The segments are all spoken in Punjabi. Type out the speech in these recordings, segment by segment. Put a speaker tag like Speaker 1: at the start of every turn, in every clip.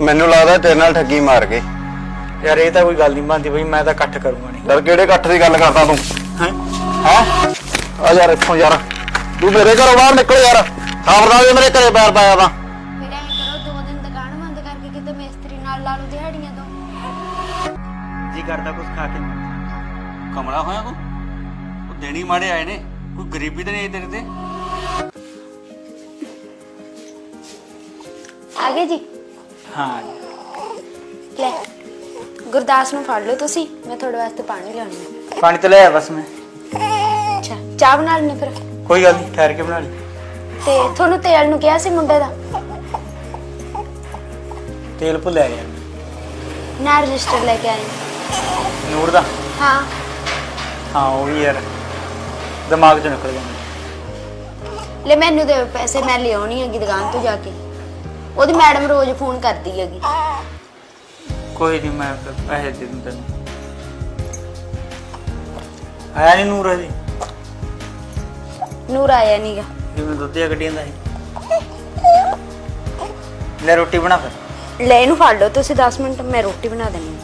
Speaker 1: ਮੈਨੂੰ ਲੱਗਦਾ ਤੇਰੇ ਨਾਲ ਠੱਗੀ ਮਾਰ ਗਏ
Speaker 2: ਯਾਰ ਇਹ ਤਾਂ ਕੋਈ ਗੱਲ ਨਹੀਂ ਬਣਦੀ ਬਈ ਮੈਂ ਤਾਂ ਇਕੱਠ ਕਰੂੰਗਾ ਨਹੀਂ।
Speaker 1: ਯਾਰ ਕਿਹੜੇ ਇਕੱਠ ਦੀ ਗੱਲ ਕਰਦਾ ਤੂੰ?
Speaker 2: ਹੈ?
Speaker 1: ਹੈ? ਆ ਯਾਰ ਇੱਥੋਂ ਯਾਰ। ਤੂੰ ਮੇਰੇ ਘਰੋਂ ਬਾਹਰ ਨਿਕਲ ਯਾਰ। ਖਬਰਦਾਰ ਜੇ ਮੇਰੇ ਘਰੇ ਪੈਰ ਪਾਇਆ ਤਾਂ।
Speaker 3: ਫਿਰ ਐਂ ਕਰੋ ਦੋ ਦਿਨ ਦੁਕਾਨ ਬੰਦ ਕਰਕੇ ਕਿਤੇ ਮਿਸਤਰੀ ਨਾਲ ਲਾ ਲਓ ਦਿਹਾੜੀਆਂ ਤੋਂ।
Speaker 2: ਜੀ ਕਰਦਾ ਕੁਝ ਖਾ ਕੇ।
Speaker 4: ਕਮਲਾ ਹੋਇਆ ਕੋ ਉਹ ਦੇਣੀ ਮਾੜੇ ਆਏ ਨੇ। ਕੋਈ ਗਰੀਬੀ ਤਾਂ ਨਹੀਂ ਤੇਰੇ ਤੇ?
Speaker 3: ਆ ਗਏ ਜੀ?
Speaker 2: ਹਾਂ।
Speaker 3: ਲੈ ਗੁਰਦਾਸ ਨੂੰ ਫੜ ਲਓ ਤੁਸੀਂ ਮੈਂ ਤੁਹਾਡੇ ਵਾਸਤੇ ਪਾਣੀ ਲਿਆਉਣੀ ਹੈ
Speaker 2: ਪਾਣੀ ਤੇ ਲੈ ਆ ਬਸ ਮੈਂ।
Speaker 3: ਅੱਛਾ ਚਾਹ ਬਣਾ ਲੈਣੇ ਫਿਰ।
Speaker 2: ਕੋਈ ਗੱਲ ਨਹੀਂ ਠਹਿਰ ਕੇ ਬਣਾ ਲਈ।
Speaker 3: ਤੇ ਤੁਹਾਨੂੰ ਤੇਲ ਨੂੰ ਕਿਹਾ ਸੀ ਮੁੰਡੇ ਦਾ?
Speaker 2: ਤੇਲ ਭੁੱਲਿਆ ਯਾਰ
Speaker 3: ਨਾ ਰਜਿਸਟਰ ਲੈ ਕੇ ਆਏ।
Speaker 2: ਨੂਰ ਦਾ?
Speaker 3: ਹਾਂ।
Speaker 2: ਹਾਂ ਉਹ ਵੀ ਯਾਰ ਦਿਮਾਗ ਚੋਂ ਨਿਕਲ ਗਿਆ
Speaker 3: ਲੈ ਮੈਨੂੰ ਦੇ ਪੈਸੇ ਮੈਂ ਲਿਆਉਣੀ ਹੈਗੀ ਦੁਕਾਨ ਤੋਂ ਜਾ ਕੇ। ਉਹਦੀ ਮੈਡਮ ਰੋਜ਼ ਫੋਨ ਕਰਦੀ ਹੈਗੀ।
Speaker 2: ਕੋਈ ਨਹੀਂ ਮੈਂ ਫਿਰ ਪੈਸੇ ਦੇ ਦੂੰ ਤੈਨੂੰ ਆਇਆ ਨਹੀਂ ਨੂਰ ਹਜੇ?
Speaker 3: ਨੂਰ ਆਇਆ ਨਹੀਂਗਾ
Speaker 2: ਜਿਵੇਂ ਦੁੱਧ ਦੀਆਂ ਗੱਡੀਆਂ ਦਾ ਸੀ। ਲੈ ਰੋਟੀ ਬਣਾ ਫਿਰ।
Speaker 3: ਲੈ ਇਹਨੂੰ ਫੜ ਲਓ ਤੁਸੀਂ 10 ਮਿੰਟ ਮੈਂ ਰੋਟੀ ਬਣਾ ਦੇਣੀ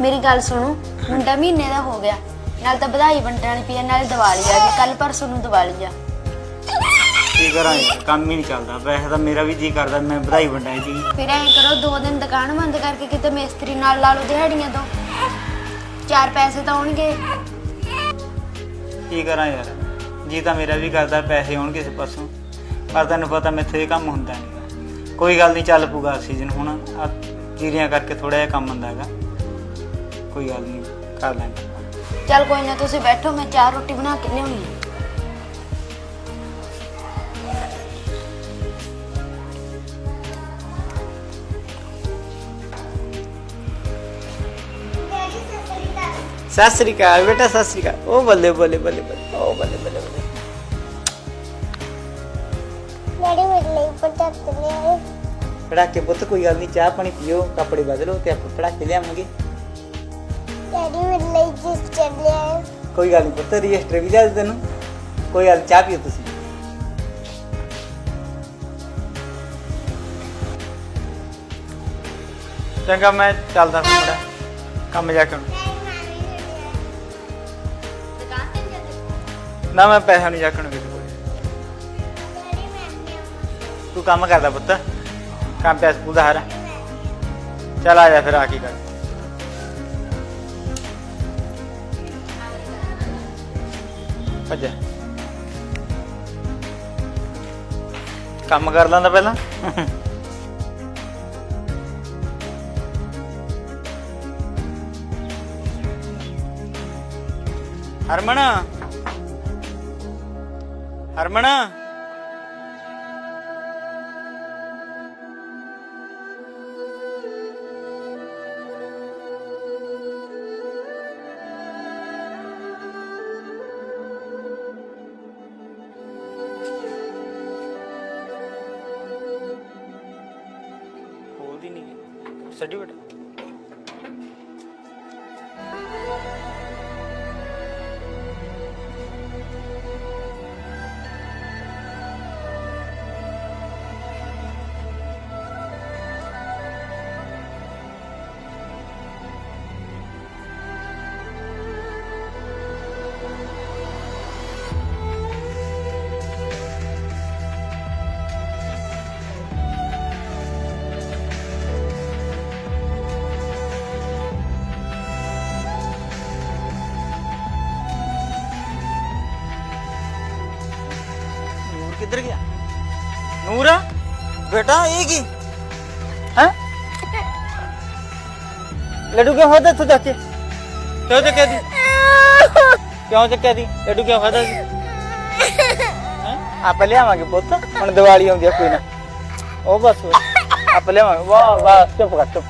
Speaker 3: ਮੇਰੀ ਗੱਲ ਸੁਣੋ ਮੁੰਡਾ ਮਹੀਨੇ ਦਾ ਹੋ ਗਿਆ। ਨਾਲ ਤਾਂ ਵਧਾਈ ਵੰਡਣੀ ਪਈ ਹੈ, ਨਾਲ ਦੀਵਾਲੀ ਆ ਗਈ ਕੱਲ ਪਰਸੋਂ ਨੂੰ ਦੀਵਾਲੀ ਆ।
Speaker 2: ਕੀ ਕਰਾਂ ਯਾਰ ਕੰਮ ਹੀ ਨਹੀਂ ਚੱਲਦਾ। ਵੈਸੇ ਤਾਂ ਮੇਰਾ ਵੀ ਜੀ ਕਰਦਾ ਮੈਂ ਵਧਾਈ ਵੰਡਾਈ ਸੀ।
Speaker 3: ਫਿਰ ਐਂ ਕਰੋ ਦੋ ਦਿਨ ਦੁਕਾਨ ਬੰਦ ਕਰਕੇ ਕਿਤੇ ਮਿਸਤਰੀ ਨਾਲ ਲਾ ਲਓ ਦਿਹਾੜੀਆਂ ਤੋਂ। ਚਾਰ ਪੈਸੇ ਤਾਂ ਆਉਣਗੇ।
Speaker 2: ਕੀ ਕਰਾਂ ਯਾਰ? ਜੀ ਤਾਂ ਮੇਰਾ ਵੀ ਕਰਦਾ ਪੈਸੇ ਆਉਣ ਕਿਸੇ ਪਾਸੋਂ ਪਰ ਤੈਨੂੰ ਪਤਾ ਮੈਥੇ ਇਹ ਕੰਮ ਹੁੰਦਾ ਨਹੀਂ ਕੋਈ ਗੱਲ ਨਹੀਂ ਚੱਲ ਪੂਗਾ ਸੀਜ਼ਨ ਹੁਣ। ਆ ਜੀਰੀਆਂ ਕਰਕੇ ਥੋੜਾ ਜਿਹਾ ਕੰਮ ਹੁੰਦਾ ਹੈਗਾ। ਕੋਈ ਗੱਲ ਨਹੀਂ ਕਰ ਲਾਂਗੇ
Speaker 3: ਚੱਲ ਕੋਈ ਨਾ ਤੁਸੀਂ ਬੈਠੋ ਮੈਂ ਚਾਰ ਰੋਟੀ ਬਣਾ ਕੇ ਲਿਆਉਣੀ ਹੈ
Speaker 2: ਸਤਿ ਸ੍ਰੀ ਅਕਾਲ ਬੇਟਾ ਸਤਿ ਸ੍ਰੀ ਅਕਾਲ। ਉਹ ਬੱਲੇ ਬੱਲੇ ਬੱਲੇ ਬੱਲੇ ਉਹ ਬੱਲੇ ਬੱਲੇ ਬੱਲੇ।
Speaker 5: ਡੈਡੀ ਮੇਰੇ ਲਈ ਪਟਾਕ ਲਿਆਏ
Speaker 2: ਪੜਾ ਕੇ ਪੁੱਤ ਕੋਈ ਗੱਲ ਨਹੀਂ ਚਾਹ ਪਾਣੀ ਪੀਓ ਕੱਪੜੇ ਬਦਲੋ ਤੇ ਆਪਾਂ ਪੜਾ ਕੇ ਲਿਆਵਾਂਗੇ।
Speaker 5: ਡੈਡੀ ਮੇਰੇ ਲਈ ਗਿਫਟ ਲਿਆਏ
Speaker 2: ਕੋਈ ਗੱਲ ਨਹੀਂ ਪੁੱਤ ਰਜਿਸਟਰ ਵੀ ਲਿਆ ਦੇ ਤੈਨੂੰ। ਕੋਈ ਗੱਲ ਨੀ, ਚਾਹ ਪੀਓ ਤੁਸੀਂ। ਚੰਗਾ ਮੈਂ ਚੱਲਦਾ ਫਿਰ ਥੋੜਾ ਕੰਮ ਜਾ ਕੇ ਆਉਣਾ। ਨਾ, ਮੈਂ ਪੈਸਾ ਨਹੀਂ ਚੱਕਣ ਕਿਸੇ ਕੋਲ। ਤੂੰ ਕੰਮ ਕਰਦਾ ਪੁੱਤ। ਕੰਮ ਪਿਆ ਸਕੂਲ ਦਾ ਹਾਰਾ। ਚੱਲ ਆ ਜਾ ਫਿਰ, ਆ ਕੀ ਕਰ। ਭੱਜ। ਕੰਮ ਕਰ ਲੈਂਦਾ ਪਹਿਲਾਂ। ਹਰਮਨ। ਹਰਮਨ। ਖੋਲਦੀ ਨਹੀਂ ਸਰਟੀਫਿਕੇਟ ਨੂਰ ਕਿੱਧਰ ਗਿਆ? ਨੂਰ, ਬੇਟਾ, ਇਹ ਕੀ? ਹੈ? ਲੱਡੂ ਕਿਉਂ ਖਾਦਾ ਤੂੰ ਚਾਚੇ ਕਿਉਂ ਚੱਕਿਆ ਦੀ ਕਿਉਂ ਚੱਕਿਆ ਦੀ ਲੱਡੂ ਕਿਉਂ ਖਾਦਾ ਆਪਾਂ ਲਿਆਵਾਂਗੇ ਪੁੱਤ, ਹੁਣ ਦੀਵਾਲੀ ਆਉਂਦੀ ਆ ਕੋਈ ਨਾ। ਉਹ ਬਸ ਆਪਾਂ ਲਿਆਵਾਂਗੇ। ਵਾਹ ਵਾਹ, ਚੁੱਪ ਕਰ, ਚੁੱਪ।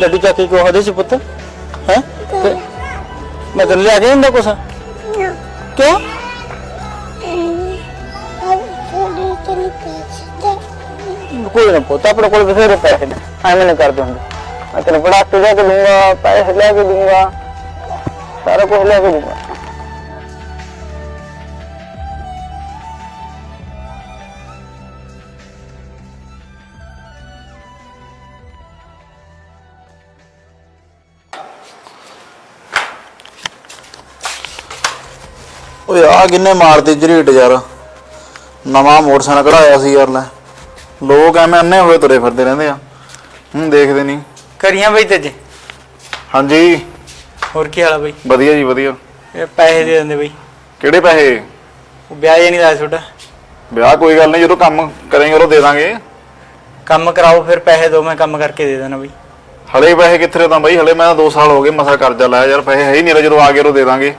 Speaker 2: ਲੱਡੂ ਚਾਚੇ ਕਿਉਂ ਖਾਦੇ ਸੀ ਪੁੱਤ? ਹੈ? ਮੈਂ ਤੈਨੂੰ ਲਿਆ ਕੇ ਦਿੰਦਾ ਕੁਛ। ਕਿਉਂ? ਕੋਈ ਨਾ ਪੁੱਤ ਆਪਣੇ ਕੋਲ ਬਥੇਰੇ ਪੈਸੇ ਨੇ। ਐਵੇਂ ਨਾ ਕਰ ਦੂੰਗਾ ਮੈਂ ਤੈਨੂੰ ਲੈ ਕੇ ਦੂੰਗਾ ਪੈਸੇ ਲੈ ਕੇ ਦੂੰਗਾ ਸਾਰਾ ਕੁਝ ਲੈ ਕੇ ਦੂੰਗਾ
Speaker 1: ਓਏ ਆ ਕਿੰਨੇ ਮਾਰਦੇ ਜਰੀਟ ਯਾਰ। ਨਵਾਂ ਮੋਟਰਸਾਈਕਲ ਕਢਾਇਆ ਸੀ ਯਾਰ ਲੈ। ਲੋਕ ਐਵੇਂ ਅੰਨੇ ਹੋਏ ਤੁਰੇ ਫਿਰਦੇ ਰਹਿੰਦੇ ਆ। ਹੁਣ ਦੇਖਦੇ ਨਹੀਂ।
Speaker 2: ਕਰੀਆਂ ਬਈ ਤੇ
Speaker 1: ਹਾਂਜੀ।
Speaker 2: ਹੋਰ ਕੀ ਹਾਲ ਆ ਬਈ?
Speaker 1: ਵਧੀਆ ਜੀ ਵਧੀਆ।
Speaker 2: ਇਹ ਪੈਸੇ ਦੇ ਦਿੰਦੇ ਬਈ।
Speaker 1: ਕਿਹੜੇ ਪੈਸੇ?
Speaker 2: ਉਹ ਵਿਆਹ ਹੀ ਨਹੀਂ ਦਾ ਤੁਹਾਡਾ?
Speaker 1: ਵਿਆਹ ਕੋਈ ਗੱਲ ਨਹੀਂ ਜਦੋਂ ਕੰਮ ਕਰਾਂਗੇ ਉਦੋਂ ਦੇ ਦਾਂਗੇ।
Speaker 2: ਕੰਮ ਕਰਾਓ ਫਿਰ ਪੈਸੇ ਦਿਓ ਮੈਂ ਕੰਮ ਕਰਕੇ ਦੇ ਦੇਣਾ ਬਈ।
Speaker 1: ਹਲੇ ਪੈਸੇ ਕਿੱਥੇ ਤਾਂ ਬਈ ਹਲੇ ਮੈਂ 2 ਸਾਲ ਹੋ ਗਏ ਮਸਾ ਕਰਜ਼ਾ ਲਾਇਆ ਯਾਰ ਪੈਸੇ ਹੈ ਹੀ ਨਹੀਂ ਜਦੋਂ ਆ ਗਏ ਉਦੋਂ ਦੇ ਦਾਂਗੇ।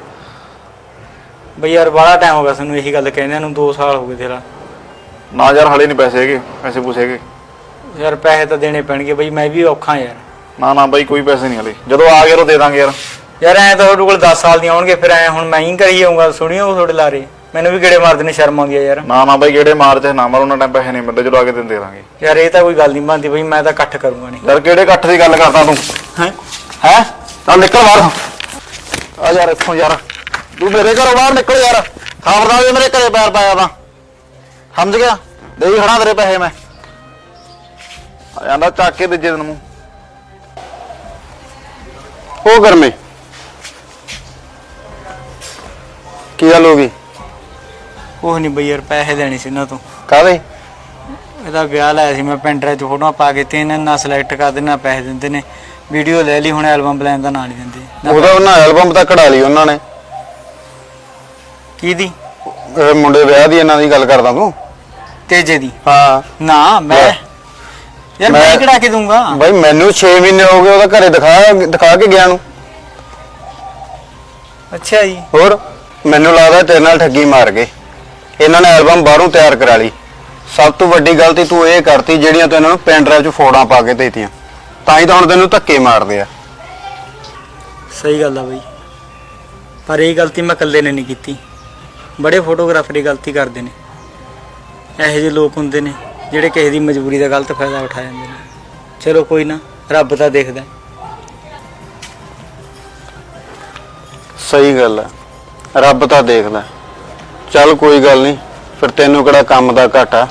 Speaker 2: ਬਈ ਯਾਰ ਬੜਾ ਟਾਈਮ ਹੋ ਗਿਆ ਸਾਨੂੰ ਇਹੀ ਗੱਲ ਕਹਿੰਦਿਆਂ ਨੂੰ 2 ਸਾਲ ਹੋ ਗਏ ਤੇਰਾ।
Speaker 1: ਨਾ ਯਾਰ ਹਲੇ ਨਹੀਂ ਪੈਸੇ ਹੈਗੇ ਪੈਸੇ ਪੂਸੇਗੇ
Speaker 2: ਯਾਰ ਪੈਸੇ ਤਾਂ ਦੇਣੇ ਪੈਣਗੇ ਬਈ ਮੈਂ ਵੀ ਔਖਾ ਯਾਰ।
Speaker 1: ਨਾ ਨਾ ਬਈ ਕੋਈ ਪੈਸੇ ਨਹੀਂ ਹਲੇ। ਜਦੋਂ ਆ ਗਏ ਉਦੋਂ ਦੇ ਦਾਂਗੇ ਯਾਰ।
Speaker 2: ਯਾਰ ਐ ਤਾਂ ਤੁਹਾਡੇ ਕੋਲ 10 ਸਾਲ ਦੀਆਂ ਆਉਣਗੇ ਫਿਰ ਐ ਹੁਣ ਮੈਂ ਹੀ ਕਰੀ ਜਾਊਂਗਾ ਸੁਣਿਓ ਤੁਹਾਡੇ ਲਾਰੇ। ਮੈਨੂੰ ਵੀ ਗੇੜੇ ਮਾਰਦੇ ਨੇ ਸ਼ਰਮ ਆਉਂਦੀ ਆ ਯਾਰ।
Speaker 1: ਨਾ ਨਾ ਬਈ ਕਿਹੜੇ ਮਾਰ ਨਾ ਮਾਰ ਉਹਨਾਂ ਟਾਈਮ ਪੈਸੇ ਨਹੀਂ ਮਿਲਦੇ ਜਦੋਂ ਆ ਕੇ ਤੈਨੂੰ ਦੇ ਦਾਂਗੇ।
Speaker 2: ਯਾਰ ਇਹ ਤਾਂ ਕੋਈ ਗੱਲ ਨਹੀਂ ਬਣਦੀ ਬਈ ਮੈਂ ਤਾਂ ਇਕੱਠ ਕਰੂੰਗਾ ਨਹੀਂ
Speaker 1: ਯਾਰ ਕਿਹੜੇ ਇਕੱਠ ਦੀ ਗੱਲ ਕਰਦਾ ਤੂੰ?
Speaker 2: ਹੈ?
Speaker 1: ਹੈ? ਚੱਲ ਨਿਕਲ ਬਾਹਰ। ਆ ਯਾਰ ਇੱਥੋਂ ਯਾਰ। ਤੂੰ ਮੇਰੇ ਘਰੋਂ ਬਾਹਰ ਨਿਕਲ ਯਾਰ। ਖਬਰਦਾਰ ਜੇ ਮੇਰੇ ਘਰੇ ਪੈਰ ਪਾਇਆ ਤਾਂ। ਸਮਝ ਗਿਆ? ਦੇ ਖੜਾ ਤੇਰੇ ਪੈਸੇ ਮੈਂ। ਆ ਜਾਂਦਾ ਚੱਕ ਕੇ ਦੂਜੇ ਦਿਨ ਨੂੰ।
Speaker 6: ਉਹ ਗਰਮੇ। ਕੀ ਗੱਲ ਹੋ ਗਈ?
Speaker 2: ਉਹ ਨਹੀਂ ਬਈ ਯਾਰ ਪੈਸੇ ਦੇਣੇ ਸੀ ਇਹਨਾਂ ਤੋਂ।
Speaker 6: ਕਾਹਦੇ?
Speaker 2: ਇਹਦਾ ਵਿਆਹ ਲਾਇਆ ਸੀ ਮੈਂ ਪਿੰਡ ਚ ਫੋਟੋਆਂ ਪਾ ਕੇ ਤੇ ਇਹਨਾਂ ਨਾਲ ਸਿਲੈਕਟ ਕਰ ਦੇਣਾ ਪੈਸੇ ਦਿੰਦੇ ਨੇ। ਵੀਡੀਓ ਲੈ ਲਈ ਹੁਣ ਐਲਬਮ ਪਲਾਨ ਦਾ ਨਾਂ ਨਹੀਂ ਦਿੰਦੇ।
Speaker 6: ਉਹਦਾ ਉਹਨਾਂ ਐਲਬਮ ਤਾਂ ਕਢਾ ਲਈ ਉਹਨਾਂ ਨੇ।
Speaker 2: ਕਿਹਦੀ?
Speaker 6: ਇਹ ਮੁੰਡੇ ਵਿਆਹ ਦੀ ਇਹਨਾਂ ਦੀ ਗੱਲ ਕਰਦਾ ਤੂੰ?
Speaker 2: ਤੇਜੇ ਦੀ?
Speaker 6: ਹਾਂ।
Speaker 2: ਨਾ ਮੈਂ। ਯਾਰ ਮੈਂ ਕਿਹੜਾ ਕੇ ਦੂੰਗਾ
Speaker 6: ਬਾਈ ਮੈਨੂੰ 6 ਮਹੀਨੇ ਹੋ ਗਏ ਉਹਦਾ ਘਰੇ ਦਿਖਾ ਦਿਖਾ ਕੇ ਗਿਆ ਨੂੰ।
Speaker 2: ਅੱਛਾ ਜੀ।
Speaker 6: ਹੋਰ ਮੈਨੂੰ ਲੱਗਦਾ ਤੇਰੇ ਨਾਲ ਠੱਗੀ ਮਾਰ ਗਏ। ਇਹਨਾਂ ਨੇ ਐਲਬਮ ਬਾਹਰੋਂ ਤਿਆਰ ਕਰਾ ਲਈ। ਸਭ ਤੋਂ ਵੱਡੀ ਗਲਤੀ ਤੂੰ ਇਹ ਕਰਤੀ ਜਿਹੜੀਆਂ ਤੂੰ ਇਹਨਾਂ ਨੂੰ ਪੈਨ ਡਰਾਈਵ 'ਚ ਫੋਟੋਆਂ ਪਾ ਕੇ ਦੇਤੀਆਂ। ਤਾਂ ਹੀ ਤਾਂ ਹੁਣ ਤੈਨੂੰ ਧੱਕੇ ਮਾਰਦੇ ਆ।
Speaker 2: ਸਹੀ ਗੱਲ ਆ ਬਈ। ਪਰ ਇਹ ਗਲਤੀ ਮੈਂ ਇਕੱਲੇ ਨੇ ਨਹੀਂ ਕੀਤੀ। ਬੜੇ ਫੋਟੋਗ੍ਰਾਫਰ ਇਹ ਗਲਤੀ ਕਰਦੇ ਨੇ। ਇਹੋ ਜਿਹੇ ਲੋਕ ਹੁੰਦੇ ਨੇ ਜਿਹੜੇ ਕਿਸੇ ਦੀ ਮਜਬੂਰੀ ਦਾ ਗਲਤ ਫਾਇਦਾ ਉਠਾ ਜਾਂਦੇ ਨੇ। ਚਲੋ ਕੋਈ ਨਾ, ਰੱਬ ਤਾਂ ਦੇਖਦਾ।
Speaker 6: ਸਹੀ ਗੱਲ ਹੈ। ਰੱਬ ਤਾਂ ਦੇਖਦਾ। ਚੱਲ ਕੋਈ ਗੱਲ ਨਹੀਂ, ਫਿਰ ਤੈਨੂੰ ਕਿਹੜਾ ਕੰਮ ਦਾ ਘਾਟਾ?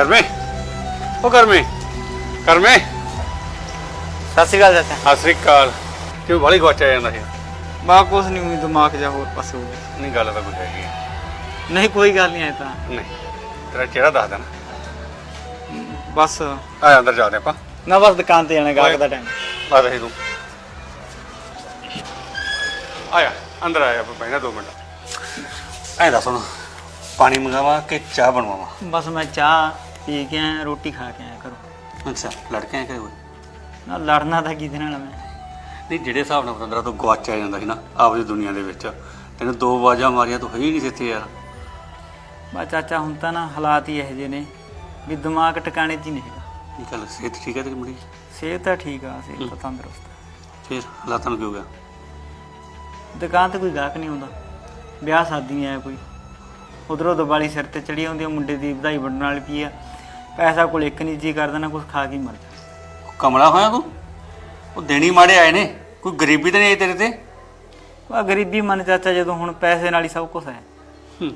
Speaker 7: ਕਰਮੇ? ਉਹ ਕਰਮੇ। ਕਰਮੇ?
Speaker 2: ਸਤਿ ਸ਼੍ਰੀ ਅਕਾਲ ਚਾਚਾ।
Speaker 7: ਸਤਿ ਸ੍ਰੀ ਅਕਾਲ। ਕਿਉਂ ਬਾਲੀ ਗਵਾਚਿਆ ਜਾਂਦਾ ਹੈ
Speaker 2: ਬਾ ਕੁਛ ਨਹੀਂ ਹੋਈ ਦਿਮਾਗ ਜਾ ਹੋਰ ਪਾਸੇ ਹੋ ਗਿਆ।
Speaker 7: ਨਹੀਂ ਗੱਲ ਤਾਂ ਕੋਈ ਹੈਗੀ ਹੈ।
Speaker 2: ਨਹੀਂ ਕੋਈ ਗੱਲ ਨਹੀਂ ਐ ਤਾਂ।
Speaker 7: ਨਹੀਂ ਤੇਰਾ ਚਿਹਰਾ ਦੱਸ ਦੇਣਾ।
Speaker 2: ਬਸ।
Speaker 7: ਆ ਅੰਦਰ ਚੱਲਦੇ ਆਪਾਂ।
Speaker 2: ਨਾ ਬਸ ਦੁਕਾਨ ਤੇ ਜਾਣਾ ਗਾਹਕ ਦਾ ਟਾਈਮ
Speaker 7: ਆ ਰਹੀ ਤੂੰ। ਆਇਆ ਅੰਦਰ ਆਇਆ ਆਪਾਂ ਪਹਿਲਾਂ 2 ਮਿੰਟ। ਐ ਦੱਸ ਹੁਣ ਪਾਣੀ ਮੰਗਾਵਾ ਕਿ ਚਾਹ ਬਣਵਾਵਾ?
Speaker 2: ਬਸ ਮੈਂ ਚਾਹ ਪੀ ਕੇ ਆਇਆ ਰੋਟੀ ਖਾ ਕੇ ਆਇਆ ਕਰੋ
Speaker 7: ਅੱਛਾ ਲੜਕੇ ਆਏ ਕਰੇ ਹੋਏ?
Speaker 2: ਨਾ ਲੜਨਾ ਤਾਂ ਕਿਹਦੇ ਨਾਲ ਮੈਂ?
Speaker 7: ਨਹੀਂ ਜਿਹੜੇ ਹਿਸਾਬ ਨਾਲ ਪਤੰਦਰਾ ਤੋਂ ਗਵਾਚਿਆ ਜਾਂਦਾ ਸੀ ਨਾ ਆਪਦੀ ਦੁਨੀਆ ਦੇ ਵਿੱਚ ਤੈਨੂੰ ਦੋ ਵਾਜਾਂ ਮਾਰੀਆਂ ਤੂੰ ਹੈ ਹੀ ਨਹੀਂ ਸੀ ਇੱਥੇ ਯਾਰ।
Speaker 2: ਬਾ ਚਾਚਾ ਹੁਣ ਤਾਂ ਨਾ ਹਾਲਾਤ ਹੀ ਇਹੋ ਜਿਹੇ ਨੇ ਵੀ ਦਿਮਾਗ ਟਿਕਾਣੇ 'ਚ ਹੀ ਨਹੀਂ ਹੈਗਾ।
Speaker 7: ਇਹ ਗੱਲ ਸਿਹਤ ਠੀਕ ਹੈ ਤੇਰੀ ਮੁੰਡੀ
Speaker 2: ਸਿਹਤ ਤਾਂ ਠੀਕ ਆ ਸਿਹਤ ਤਾਂ ਤੰਦਰੁਸਤ
Speaker 7: ਫਿਰ ਹਾਲਾਤਾਂ ਨੂੰ ਕੀ ਹੋ ਗਿਆ।
Speaker 2: ਦੁਕਾਨ ਤੇ ਕੋਈ ਗਾਹਕ ਨਹੀਂ ਆਉਂਦਾ। ਵਿਆਹ ਸ਼ਾਦੀ ਨਹੀਂ ਆਇਆ ਕੋਈ। ਉਧਰੋਂ ਦੀਵਾਲੀ ਸਿਰ ਤੇ ਚੜੀ ਆਉਂਦੀ ਆ ਮੁੰਡੇ ਦੀ ਵਧਾਈ ਵੰਡਣ ਵਾਲੀ ਪਈ ਆ। ਪੈਸਾ ਕੋਲ ਇੱਕ ਨਹੀਂ ਜੀ ਕਰਦਾ ਨਾ ਕੁਝ ਖਾ ਕੇ ਹੀ ਮਰ ਜਾ।
Speaker 7: ਕਮਲਾ ਹੋਇਆ ਤੂੰ? ਉਹ ਦੇਣੀ ਮਾੜੇ ਆਏ ਨੇ। ਕੋਈ ਗਰੀਬੀ ਤਾਂ ਨਹੀਂ ਆਈ ਤੇਰੇ ਤੇ?
Speaker 2: ਆ ਗਰੀਬੀ ਮਨ ਚਾਚਾ ਜਦੋਂ ਹੁਣ ਪੈਸੇ ਨਾਲ ਹੀ ਸਭ ਕੁਝ ਹੈ।
Speaker 7: ਹੂੰ।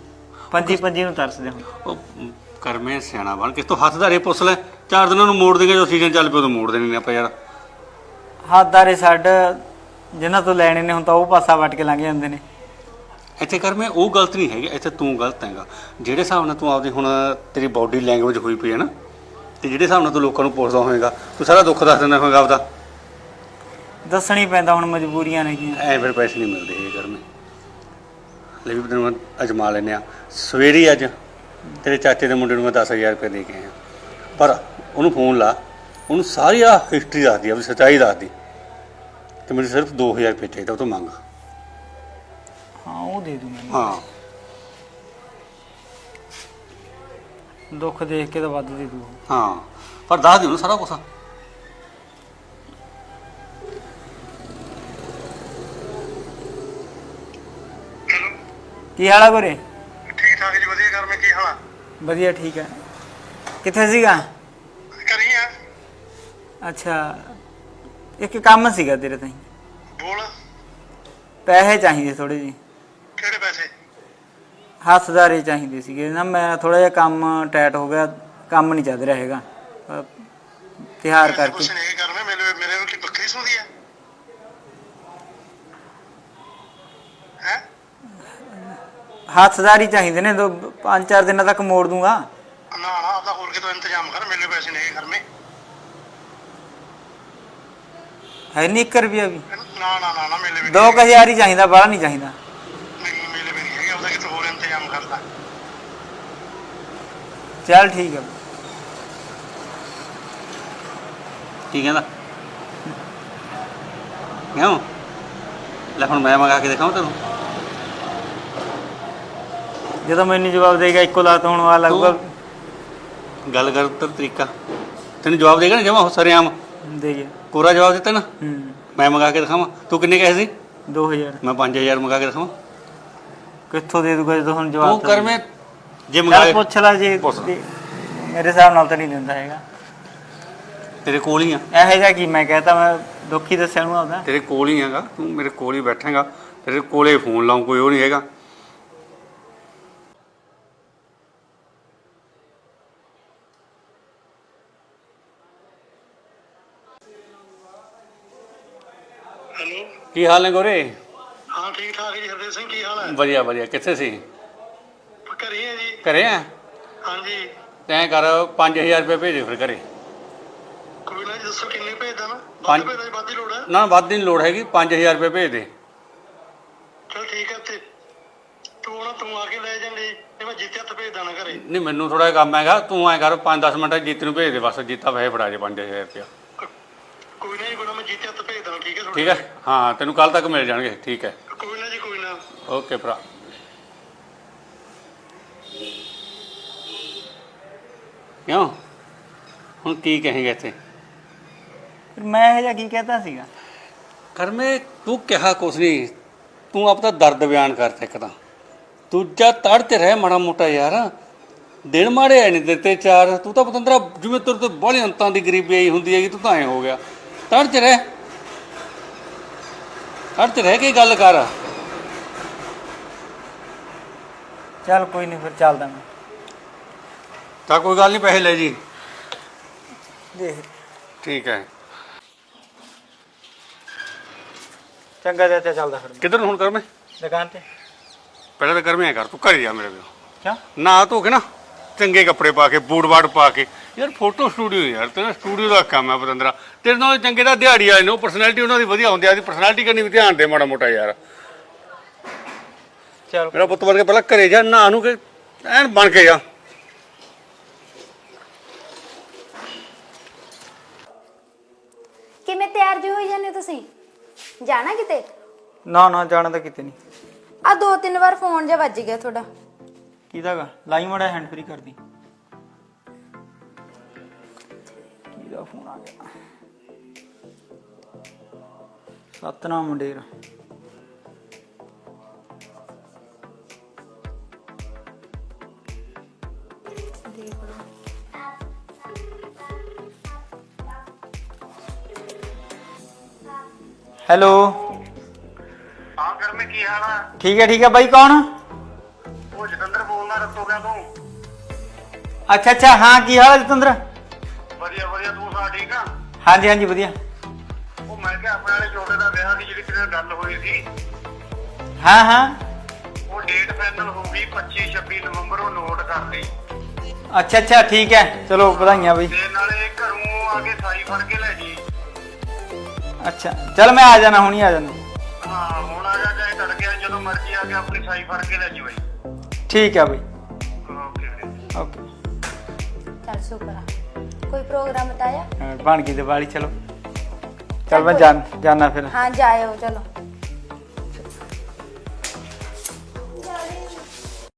Speaker 2: ਪੰਜੀ ਪੰਜੀ ਨੂੰ ਤਰਸਦੇ ਹੁਣ।
Speaker 7: ਉਹ ਕਰਮੇ ਸਿਆਣਾ ਬਣ ਕਿਸ ਤੋਂ ਹੱਥਦਾਰੇ ਪੁੱਛ ਲੈ। ਚਾਰ ਦਿਨਾਂ ਨੂੰ ਮੋੜ ਦੇਗੇ ਜਦੋਂ ਸੀਜ਼ਨ ਚੱਲ ਪਿਆ ਉਦੋਂ ਮੋੜ ਦੇਣੀ ਨੇ ਆਪਾਂ ਯਾਰ।
Speaker 2: ਹੱਥਦਾਰੇ ਛੱਡ ਜਿਨ੍ਹਾਂ ਤੋਂ ਲੈਣੇ ਨੇ ਹੁਣ ਤਾਂ ਉਹ ਪਾਸਾ ਵੱਟ ਕੇ ਲੰਘ ਜਾਂਦੇ ਨੇ।
Speaker 7: ਇੱਥੇ ਕਰਮੇ ਉਹ ਗਲਤ ਨਹੀਂ ਹੈਗੀ ਇੱਥੇ ਤੂੰ ਗਲਤ ਹੈਗਾ। ਜਿਹੜੇ ਹਿਸਾਬ ਨਾਲ ਤੂੰ ਆਪਦੀ ਹੁਣ ਤੇਰੀ ਬਾਡੀ ਲੈਂਗੁਏਜ ਹੋਈ ਪਈ ਹੈ ਨਾ ਤੇ ਜਿਹੜੇ ਹਿਸਾਬ ਨਾਲ ਤੂੰ ਲੋਕਾਂ ਨੂੰ ਪੁੱਛਦਾ ਹੋਵੇਂਗਾ ਤੂੰ ਸਾਰਾ ਦੁੱਖ ਦੱਸ ਦਿੰਦਾ ਹੋਵੇਗਾ ਆਪਦਾ।
Speaker 2: ਦੱਸਣੀ ਪੈਂਦਾ ਹੁਣ ਮਜਬੂਰੀਆਂ ਨੇ ਕੀ।
Speaker 7: ਐ ਫਿਰ ਪੈਸੇ ਨਹੀਂ ਮਿਲਦੇ ਇਹ ਕਰਮੇ ਲੈ ਵੀ ਤੈਨੂੰ ਮੈਂ ਅਜਮਾ ਲੈਨੇ ਆ ਸਵੇਰੇ ਹੀ ਅੱਜ ਤੇਰੇ ਚਾਚੇ ਦੇ ਮੁੰਡੇ ਨੂੰ ਮੈਂ 10000 ਰੁਪਏ ਦੇ ਕੇ ਆਇਆ। ਪਰ ਉਹਨੂੰ ਫੋਨ ਲਾ ਉਹਨੂੰ ਸਾਰੀ ਆ ਹਿਸਟਰੀ ਦੱਸਦੀ ਆ ਉਹਦੀ ਸੱਚਾਈ ਦੱਸਦੀ। ਤੇ ਮੈਨੂੰ ਸਿਰਫ 2000 ਰੁਪਏ ਚਾਹੀਦਾ ਉਹ ਤੋਂ ਮੰਗ।
Speaker 2: ਹਾਂ ਉਹ ਦੇ ਦੂੰ ਮੈਨੂੰ
Speaker 7: ਹਾਂ।
Speaker 2: ਦੁੱਖ ਦੇਖ ਕੇ ਤਾਂ ਵੱਧ ਦੇ ਦੂ
Speaker 7: ਹਾਂ ਪਰ ਦੱਸ ਦਿਓ ਉਹਨੂੰ ਸਾਰਾ ਕੁਝ
Speaker 2: ਕੀ ਹਾਲ ਆ ਗੋਰੇ?
Speaker 8: ਠੀਕ ਠਾਕ ਜੀ ਵਧੀਆ ਕਰ ਮੈਂ ਕੀ ਹਾਲ ਆ?
Speaker 2: ਵਧੀਆ ਠੀਕ ਹੈ ਕਿੱਥੇ ਸੀਗਾ?
Speaker 8: ਕਰੀ ਆ।
Speaker 2: ਅੱਛਾ ਇੱਕ ਕੰਮ ਸੀਗਾ ਤੇਰੇ ਤਾਈਂ।
Speaker 8: ਬੋਲ।
Speaker 2: ਪੈਸੇ ਚਾਹੀਦੇ ਥੋੜੇ ਜੀ ਹੱਥਦਾਰੇ ਚਾਹੀਦੇ ਸੀਗੇ। ਨਾ ਮੈਂ ਥੋੜਾ ਜਿਹਾ ਕੰਮ ਟਾਈਟ ਹੋ ਗਿਆ ਕੰਮ ਨਹੀਂ ਚੱਲ ਰਿਹਾ ਹੈਗਾ।
Speaker 8: ਪੈਸੇ
Speaker 2: ਕਰਕੇ।
Speaker 8: ਪੁੱਛੇ ਨਹੀਂ ਕਰ ਮੈਂ ਮੇਰੇ ਮੇਰੇ ਨੂੰ ਕੀ ਬੱਕਰੀ ਸੁਣਦੀ ਹੈ? ਹੈ?
Speaker 2: ਹੱਥਦਾਰੀ ਚਾਹੀਦੇ ਨੇ ਦੋ ਪੰਜ ਚਾਰ ਦਿਨਾਂ ਤੱਕ ਮੋੜ ਦੂੰਗਾ।
Speaker 8: ਨਾ ਨਾ ਆਪਦਾ ਹੋਰ ਕਿਤੋਂ ਇੰਤਜ਼ਾਮ ਕਰ ਮੇਰੇ ਪੈਸੇ ਨਹੀਂ ਘਰ ਮੇ।
Speaker 2: ਹੈ ਨਹੀਂ 1 ਰੁਪਿਆ ਵੀ।
Speaker 8: ਨਾ ਨਾ ਨਾ ਨਾ ਮੇਰੇ ਵੀ
Speaker 2: ਦੋ ਕੁ ਹਜ਼ਾਰ ਹੀ ਚਾਹੀਦਾ ਬਾਹਲਾ ਨਹੀਂ ਚਾਹੀਦਾ
Speaker 8: ਨਹੀਂ ਮੇਰੇ ਵੀ ਨਹੀਂ ਹੈਗਾ ਆਪਦਾ ਕਿਤੋਂ ਹੋਰ ਇੰਤਜ਼ਾਮ ਕਰਦਾ
Speaker 2: ਚੱਲ ਠੀਕ ਹੈ
Speaker 7: ਕੀ ਕਹਿੰਦਾ? ਕਿਉਂ? ਲੈ ਹੁਣ ਮੈਂ ਮੰਗਾ ਕੇ ਦਿਖਾਵਾਂ ਤੈਨੂੰ।
Speaker 2: ਜਦੋਂ ਮੈਨੂੰ ਜਵਾਬ ਦੇਗਾ ਇੱਕੋ ਲਾਤ ਹੁਣ ਆ ਲੱਗੂਗਾ।
Speaker 7: ਗੱਲ ਕਰ ਤਾਂ ਤਰੀਕਾ। ਤੈਨੂੰ ਜਵਾਬ ਦੇਗਾ ਨਾ ਜਮਾ ਸਰਿਆਮ?
Speaker 2: ਦੇ ਗਿਆ।
Speaker 7: ਕੋਰਾ ਜਵਾਬ ਦਿੱਤਾ ਨਾ?
Speaker 2: ਹੂੰ।
Speaker 7: ਮੈਂ ਮੰਗਾ ਕੇ ਦਿਖਾਵਾਂ। ਤੂੰ ਕਿੰਨੇ ਕਹੇ ਸੀ?
Speaker 2: 2000
Speaker 7: ਮੈਂ 5000 ਮੰਗਾ ਕੇ ਦਿਖਾਵਾਂ।
Speaker 2: ਕਿੱਥੋਂ ਦੇ ਦੂਗਾ ਜਦੋਂ ਹੁਣ
Speaker 7: ਤੂੰ
Speaker 2: ਜਵਾਬ
Speaker 7: ਕਰ ਮੈਂ ਜੇ
Speaker 2: ਚੱਲ
Speaker 7: ਕੇ
Speaker 2: ਪੁੱਛ ਲੈ ਜੇ
Speaker 7: ਪੁੱਛ।
Speaker 2: ਦੇ- ਮੇਰੇ ਹਿਸਾਬ ਨਾਲ ਤਾਂ ਨਹੀਂ ਦਿੰਦਾ ਹੈਗਾ।
Speaker 7: ਤੇਰੇ ਕੋਲ ਹੀ ਆ।
Speaker 2: ਇਹੋ ਜਿਹਾ ਕੀ ਮੈਂ ਕਹਤਾ ਮੈਂ ਦੁੱਖੀ ਦੱਸਿਆ ਨੂੰ ਆਉਂਦਾ
Speaker 7: ਤੇਰੇ ਕੋਲ ਹੀ ਹੈਗਾ ਤੂੰ ਮੇਰੇ ਕੋਲ ਹੀ ਬੈਠੇਗਾ। ਤੇਰੇ ਕੋਲੇ ਫੋਨ ਲਾਉਂ ਕੋਈ ਉਹ ਨਹੀਂ ਹੈਗਾ।
Speaker 8: ਹੈਲੋ।
Speaker 7: ਕੀ ਹਾਲ ਨੇ ਗੋਰੇ?
Speaker 8: ਹਾਂ ਠੀਕ ਠਾਕ ਜੀ ਹਰਦੇਵ ਸਿੰਘ ਕੀ ਹਾਲ ਹੈ?
Speaker 7: ਵਧੀਆ ਵਧੀਆ। ਕਿੱਥੇ ਸੀ?
Speaker 8: ਘਰੇ ਹੈ ਜੀ।
Speaker 7: ਘਰੇ ਆ?
Speaker 8: ਹਾਂਜੀ।
Speaker 7: ਤੈਂ ਕਰ 5000 ਰੁਪਏ ਭੇਜੇ ਫਿਰ ਘਰੇ।
Speaker 8: ਕੋਈ ਨਾ ਜੀ ਦੱਸੋ ਕਿੰਨੇ ਭੇਜਦਾ ਨਾ
Speaker 7: ਪੰਜ-
Speaker 8: ਵੱਧ ਭੇਜਦਾ ਜੀ ਵੱਧ ਹੀ ਲੋੜ ਹੈ?
Speaker 7: ਨਾ ਵੱਧ ਦੀ ਨੀ ਲੋੜ ਹੈਗੀ 5000 ਰੁਪਏ ਭੇਜ ਦੇ।
Speaker 8: ਚਲ ਠੀਕ ਹੈ ਤੇ ਤੂੰ ਨਾ ਤੂੰ ਆ ਕੇ ਲੈ ਜਾਂਦੇ ਤੇ ਮੈਂ ਜਿੱਤੇ ਹੱਥ ਭੇਜਦਾ ਨਾ ਘਰੇ।
Speaker 7: ਨਹੀਂ ਮੈਨੂੰ ਥੋੜਾ ਜਿਹਾ ਕੰਮ ਹੈਗਾ ਤੂੰ ਐ ਕਰ 5-10 ਮਿੰਟ ਜੀਤ ਨੂੰ ਭੇਜ ਦੇ ਬਸ ਜੀਤਾ ਪੈਸੇ ਫੜਾ ਜੇ 5000 ਰੁਪਏ
Speaker 8: ਕੋਈ ਨਾ ਜੀ ਕੋਈ ਨਾ ਮੈਂ ਜਿੱਤੇ ਹੱਥ ਭੇਜਦਾ ਠੀਕ ਹੈ ਤੁਹਾਡੇ?
Speaker 7: ਠੀਕ ਹੈ? ਹਾਂ ਤੈਨੂੰ ਕੱਲ ਤੱਕ ਮਿਲ ਜਾਣਗੇ ਠੀਕ ਹੈ।
Speaker 8: ਕੋਈ ਨਾ ਜੀ ਕੋਈ ਨਾ।
Speaker 7: ਓਕੇ ਭਰਾ। ਕਿਉਂ? ਹੁਣ ਕੀ ਕਹੇਂਗੇ ਇੱਥੇ?
Speaker 2: ਫਿਰ ਮੈਂ ਇਹੋ ਜਿਹਾ ਕੀ ਕਹਤਾ ਸੀਗਾ?
Speaker 7: ਕਰਮੇ ਤੂੰ ਕਿਹਾ ਕੁਛ ਨਹੀਂ। ਤੂੰ ਆਪਦਾ ਦਰਦ ਬਿਆਨ ਕਰ ਤੇ ਇੱਕ ਤਾਂ। ਦੂਜਾ ਤੜ ਤੇ ਰਹਿ ਮਾੜਾ ਮੋਟਾ ਯਾਰ। ਦਿਨ ਮਾੜੇ ਆਏ ਨਹੀਂ ਦਿੱਤੇ ਚਾਰ। ਤੂੰ ਤਾਂ ਪਤੰਦਰਾ ਜਿਵੇਂ ਤੇਰੇ ਤੋਂ ਬੜੇ ਅੰਤਾਂ ਦੀ ਗਰੀਬੀ ਆਈ ਹੁੰਦੀ ਹੈਗੀ ਤੂੰ ਤਾਂ ਐ ਹੋ ਗਿਆ। ਤੜ ਤੇ ਰਹਿ। ਤੜ ਤੇ ਰਹਿ ਕੇ ਗੱਲ ਕਰ।
Speaker 2: ਚੱਲ ਕੋਈ ਨਹੀਂ ਫਿਰ ਚੱਲਦਾ ਮੈਂ।
Speaker 7: ਤਾਂ ਕੋਈ ਗੱਲ ਨਹੀਂ ਪੈਸੇ ਲੈ ਜੀ।
Speaker 2: ਦੇਖ।
Speaker 7: ਠੀਕ ਹੈ।
Speaker 2: ਚੰਗਾ ਚਾਚਾ ਚੱਲਦਾ ਫਿਰ ਮੈਂ।
Speaker 7: ਕਿੱਧਰ ਨੂੰ ਹੁਣ ਕਰਮੇ?
Speaker 2: ਦੁਕਾਨ ਤੇ।
Speaker 7: ਪਹਿਲਾਂ ਤਾਂ ਕਰਮੇ ਐ ਕਰ ਤੂੰ ਘਰੇ ਜਾ ਮੇਰੇ ਕੋਲ।
Speaker 2: ਕਿਉਂ
Speaker 7: ਨਾ ਧੋ ਕੇ ਨਾ ਚੰਗੇ ਕੱਪੜੇ ਪਾ ਕੇ ਬੂਟ ਬਾਟ ਪਾ ਕੇ। ਯਾਰ ਫੋਟੋ ਸਟੂਡੀਓ ਯਾਰ ਤੇਰਾ ਸਟੂਡੀਓ ਦਾ ਕੰਮ ਹੈ ਪਤੰਦਰਾ। ਤੇਰੇ ਨਾਲ ਚੰਗੇ ਦਾ ਦਿਹਾੜੀ ਵਾਲੇ ਨੇ ਪਰਸਨੈਲਿਟੀ ਉਹਨਾਂ ਦੀ ਵਧੀਆ ਹੁੰਦੀ ਆ ਦੀ ਪਰਸਨੈਲਿਟੀ ਕਰਨੀ ਵੀ ਧਿਆਨ ਦੇ ਮਾੜਾ ਮੋਟਾ ਯਾਰ।
Speaker 2: ਚੱਲ।
Speaker 7: ਮੇਰਾ ਪੁੱਤ ਵਰਗੇ ਪਹਿਲਾਂ ਘਰੇ ਜਾ ਨਾ ਨੂੰ ਕਿ ਐਨ ਬਣ ਕੇ ਜਾ।
Speaker 3: ਕਿਵੇਂ ਤਿਆਰ ਜੀ ਹੋਈ ਜਾਂਦੇ ਤੁਸੀਂ? ਜਾਣਾ ਕਿਤੇ?
Speaker 2: ਨਾ ਨਾ ਜਾਣਾ ਤਾਂ ਕਿਤੇ ਨਹੀਂ।
Speaker 3: ਆ ਦੋ ਤਿੰਨ ਵਾਰ ਫੋਨ ਜਿਹਾ ਵੱਜ ਗਿਆ ਤੁਹਾਡਾ।
Speaker 2: ਕਿਹਦਾਗਾ ਲਾਈ ਮੜਾ ਹੈਂਡ ਫ੍ਰੀ ਕਰਦੀ। ਕਿਹਦਾ ਫੋਨ ਆ ਗਿਆ? ਸਤਨਾਮ ਮੁੰਡੇਰ ਹੈਲੋ।
Speaker 8: ਹਾਂ ਘਰ ਮੇ ਕੀ ਹਾਲ ਹੈ
Speaker 2: ਠੀਕ ਹੈ ਠੀਕ ਹੈ ਬਾਈ ਕੌਣ?
Speaker 8: ਉਹ ਜਤਿੰਦਰ ਬੋਲਦਾ ਰੱਤੋ ਗਿਆ ਤੂੰ?
Speaker 2: ਅੱਛਾ ਅੱਛਾ ਹਾਂ ਕੀ ਹਾਲ ਹੈ ਜਤਿੰਦਰ?
Speaker 8: ਵਧੀਆ ਵਧੀਆ ਤੂੰ ਸਾ ਠੀਕ ਆ?
Speaker 2: ਹਾਂਜੀ ਹਾਂਜੀ ਵਧੀਆ।
Speaker 8: ਉਹ ਮੈਂ ਕਿਹਾ ਆਪਣੇ ਵਾਲੇ ਛੋਟੇ ਦਾ ਵਿਆਹ ਦੀ ਜਿਹੜੀ ਤੇਰੇ ਨਾਲ ਗੱਲ ਹੋਈ ਸੀ।
Speaker 2: ਹਾਂ ਹਾਂ।
Speaker 8: ਉਹ ਡੇਟ ਫਾਈਨਲ ਹੋ ਗਈ 25 26 ਨਵੰਬਰ ਉਹ ਨੋਟ ਕਰ ਲਈ।
Speaker 2: ਅੱਛਾ ਅੱਛਾ ਠੀਕ ਹੈ। ਚਲੋ ਵਧਾਈਆਂ ਬਈ।
Speaker 8: ਤੇ ਨਾਲੇ ਘਰੋਂ ਆ ਕੇ ਸਾਈ ਫੜ ਕੇ ਲੈ ਜੀ।
Speaker 2: ਅੱਛਾ ਚਲ ਮੈਂ ਆ ਜਾਣਾ ਹੁਣੀ ਆ ਜਾਣਾ।
Speaker 8: ਹਾਂ ਹੁਣ ਆ ਜਾ ਚਾਹੇ ਤੜਕੇ ਆ, ਜਦੋਂ ਮਰਜ਼ੀ ਆ ਕੇ ਆਪਣੀ ਸਾਈ ਫੜ ਕੇ ਲੈ ਜੀ ਬਾਈ।
Speaker 2: ਠੀਕ ਹੈ ਬਈ।
Speaker 8: ਓਕੇ ਵੀਰੇ।
Speaker 2: ਓਕੇ।
Speaker 3: ਚੱਲ ਸ਼ੁਕਰ ਆ। ਕੋਈ ਪ੍ਰੋਗਰਾਮ ਬਤਾਇਆ
Speaker 2: ਬਣ ਗਈ ਦੀਵਾਲੀ ਚਲੋ। ਚਲ ਮੈਂ ਜਾਣ ਜਾਣਾ ਫਿਰ।
Speaker 3: ਹਾਂ ਜਾਇਓ ਚਲੋ।